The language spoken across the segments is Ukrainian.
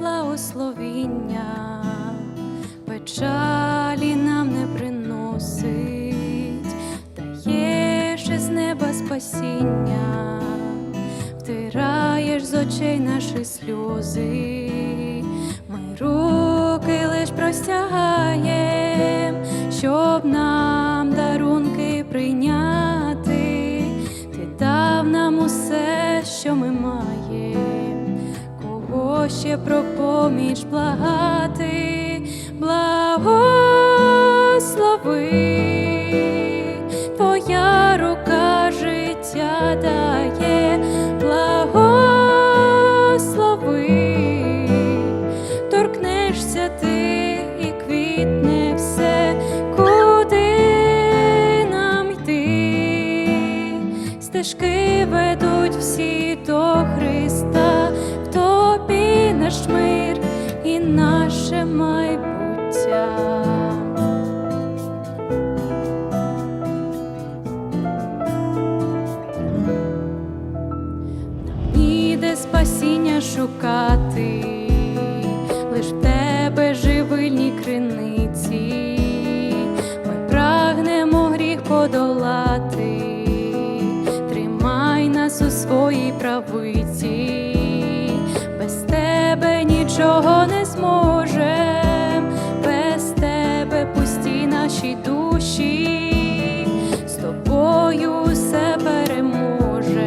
благословіння, печалі нам не приносить, даєш із неба спасіння, втираєш з очей наші сльози, ми руки лиш простягаєм, щоб нам дарунки прийняти, ти дав нам усе, що ми маємо, ще про поміч благати, благослови, твоя рука життя дає, благослови, торкнешся ти і квітне все, куди нам йти, стежки ведуть всі до Христа, наш мир і наше майбуття. Ніде спасіння шукати, лиш в тебе живильні криниці, ми прагнемо гріх подолати, тримай нас у своїй правиці, нічого не зможем, без тебе пусті наші душі, з тобою все переможем.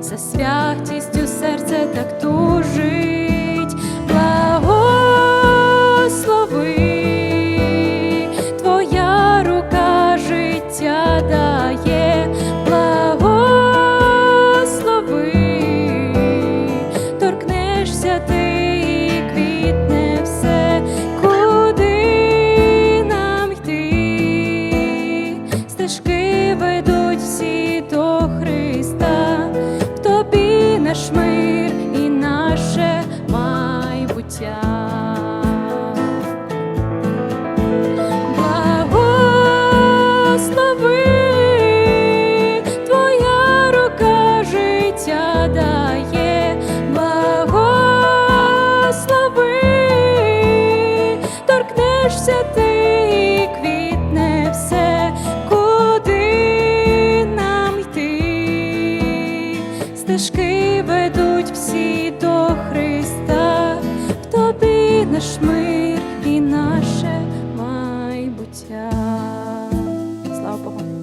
За святістю серце так тужить, ведуть всі до Христа, в тобі наш мир і наше майбуття. Благослови, твоя рука життя дає, благослови, торкнешся ти Слава Богу.